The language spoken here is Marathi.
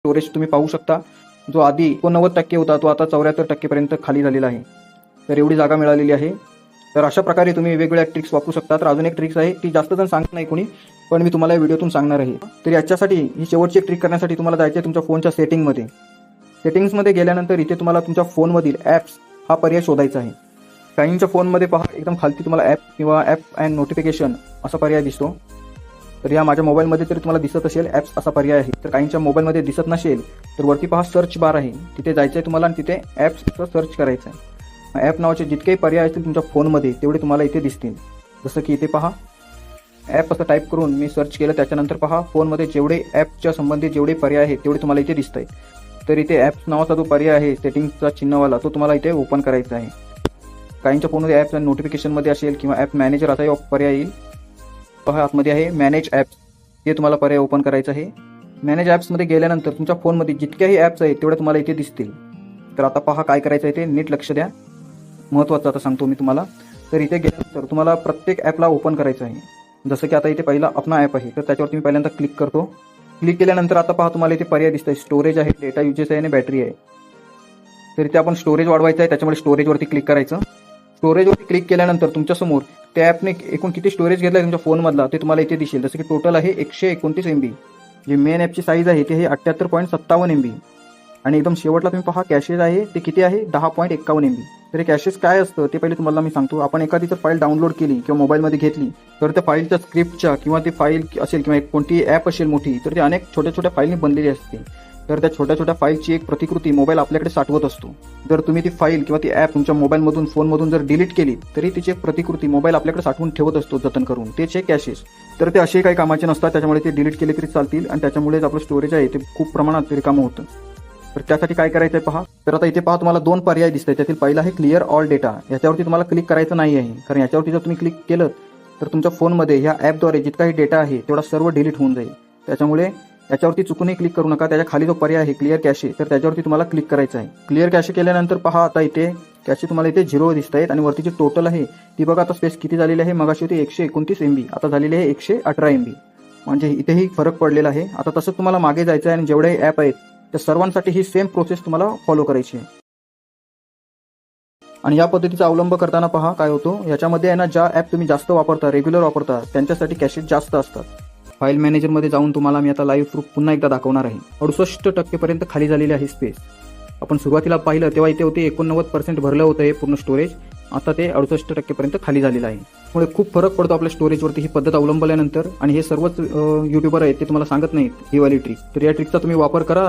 स्टोरेज तुम्ही पाहू शकता. जो आधी एकोणनव्वद टक्के होता तो आता चौऱ्याहत्तर टक्केपर्यंत खाली झालेला आहे. तर एवढी जागा मिळालेली आहे. तर अशा प्रकारे तुम्ही वेगवेगळ्या ट्रिक्स वापरू शकता. तर अजून एक ट्रिक्स आहे ती जास्त जण सांगत नाही कोणी पण मी तुम्हाला या व्हिडिओतून सांगणार आहे. तर याच्यासाठी ही शेवटची एक ट्रिक करण्यासाठी तुम्हाला जायचं आहे तुमच्या फोनच्या सेटिंगमध्ये सेटिंग्समध्ये गेल्यानंतर इथे तुम्हाला तुमच्या फोनमधील ॲप्स हा पर्याय शोधायचा आहे. काहींच्या फोनमध्ये पहा एकदम खालती तुम्हाला ॲप किंवा ॲप अँड नोटिफिकेशन असा पर्याय दिसतो. तर या माझ्या मोबाईलमध्ये तरी तुम्हाला दिसत असेल ॲप्स असा पर्याय आहे. तर काहींच्या मोबाईलमध्ये दिसत नसेल तर वरती पहा सर्च बार आहे. तिथे जायचं आहे तुम्हाला आणि तिथे ॲप्सचं सर्च करायचं आहे ॲप नावाचे जितकेही पर्याय असतील तुमच्या फोनमध्ये तेवढे तुम्हाला इथे दिसतील. जसं की इथे पहा ॲप असं टाईप करून मी सर्च केलं त्याच्यानंतर पहा फोनमध्ये जेवढे ॲपच्या संबंधित जेवढे पर्याय आहेत तेवढे तुम्हाला इथे दिसत आहेत तर इथे ॲप्स नावाचा जो पर्याय आहे सेटिंगचा चिन्हवाला तो तुम्हाला इथे ओपन करायचा आहे. काहींच्या फोनमध्ये ॲप्स आणि नोटिफिकेशनमध्ये असेल किंवा ॲप मॅनेजर असाही पर्याय येईल. पहा आतमध्ये आहे मॅनेज ॲप्स हे तुम्हाला पर्याय ओपन करायचं आहे. मॅनेज ॲप्समध्ये गेल्यानंतर तुमच्या फोनमध्ये जितक्याही ॲप्स आहेत तेवढ्या तुम्हाला इथे दिसतील. तर आता पहा काय करायचं आहे ते नीट लक्ष द्या. महत्त्वाचं आता सांगतो मी तुम्हाला. तर इथे गेल्यानंतर तुम्हाला प्रत्येक ॲपला ओपन करायचं आहे. जसं की आता इथे पहिला अपना ॲप आहे तर त्याच्यावरती मी पहिल्यांदा क्लिक करतो. क्लिक केल्यानंतर आता पहा तुम्हाला इथे पर्याय दिसत आहे स्टोरेज आहे डेटा युजेस आहे आणि बॅटरी आहे. तर इथे आपण स्टोरेज वाढवायचं आहे त्याच्यामुळे स्टोरेजवरती क्लिक करायचं. स्टोरेजवरती क्लिक केल्यानंतर तुमच्यासमोर त्या ॲपने एकूण किती स्टोरेज घेतलं आहे तुमच्या फोनमधला ते तुम्हाला इथे दिसेल. जसं की टोटल आहे एकशे एकोणतीस M B J main ॲपची size आहे ते हे अठ्ठ्याहत्तर पॉईंट सत्तावन्न एम बी आणि एकदम शेवटला तुम्ही पहा कॅशेज आहे ते किती आहे? दहा पॉईंट एक्कावन्न एम बी तर हे कॅशेस काय असतं ते पहिले तुम्हाला मी सांगतो. आपण एखादी जर फाईल डाउनलोड केली किंवा मोबाईलमध्ये घेतली तर त्या फाईलच्या स्क्रिप्टच्या किंवा ती फाईल असेल किंवा एक कोणती ॲप असेल मोठी तर ती अनेक छोट्या छोट्या फाईलनी बनलेली असते तर त्या छोट्या छोट्या फाईलची एक प्रतिकृती मोबाईल आपल्याकडे साठवत असतो. जर तुम्ही ती फाईल किंवा ती ॲप तुमच्या मोबाईलमधून फोनमधून जर डिलीट केली तरी तिची एक प्रतिकृती मोबाईल आपल्याकडे साठवून ठेवत असतो जतन करून. तेचे कॅशेस तर ते असे काही कामाचे नसतात त्याच्यामुळे ते डिलीट केले तरी चालतील आणि त्याच्यामुळेच आपलं स्टोरेज आहे ते खूप प्रमाणात रिकामं होतं. तर त्यासाठी काय करायचं आहे पहा. तर आता इथे पहा तुम्हाला दोन पर्याय दिसतात त्यातील पहिला आहे क्लिअर ऑल डेटा याच्यावरती तुम्हाला क्लिक करायचं नाही आहे. कारण याच्यावरती जर तुम्ही क्लिक केलं तर तुमच्या फोनमध्ये ह्या ॲपद्वारे जितकाही डेटा आहे तेवढा सर्व डिलीट होऊन जाईल. त्याच्यामुळे याच्यावरती चुकूनही क्लिक करू नका. त्याच्याखाली जो पर्याय आहे क्लिअर कॅशे तर त्याच्यावरती तुम्हाला क्लिक करायचं आहे. क्लिअर कॅशे केल्यानंतर पहा आता इथे कॅशे तुम्हाला इथे झिरो दिसत आहेत आणि वरती जी टोटल आहे ती बघा आता स्पेस किती झालेली आहे. मगाशी होती एकशे एकोणतीस एम बी आता झालेली आहे एकशे अठरा एम बी म्हणजे इथेही फरक पडलेला आहे. आता तसंच तुम्हाला मागे जायचं आहे आणि जेवढेही ॲप आहेत त्या सर्वांसाठी ही सेम प्रोसेस तुम्हाला फॉलो करायची आहे. आणि या पद्धतीचा अवलंब करताना पहा काय होतो? याच्यामध्ये आहे ना ज्या ॲप तुम्ही जास्त वापरता रेग्युलर वापरता त्यांच्यासाठी कॅशेस जास्त असतात. फाईल मॅनेजरमध्ये जाऊन तुम्हाला मी आता लाईव्ह प्रूफ पुन्हा एकदा दाखवणार आहे. अडुसष्ट टक्केपर्यंत खाली झालेली आहे स्पेस आपण सुरुवातीला पाहिलं तेव्हा इथे होते एकोणनव्वद पर्सेंट भरलं होतं हे पूर्ण स्टोरेज आता ते अडुसष्ट टक्केपर्यंत खाली झालेलं आहे. त्यामुळे खूप फरक पडतो आपल्या स्टोरेजवरती ही पद्धत अवलंबल्यानंतर. आणि हे सर्वच युट्यूबर आहेत ते तुम्हाला सांगत नाहीत ही वाली ट्रिक तर या ट्रिकचा तुम्ही वापर करा आणि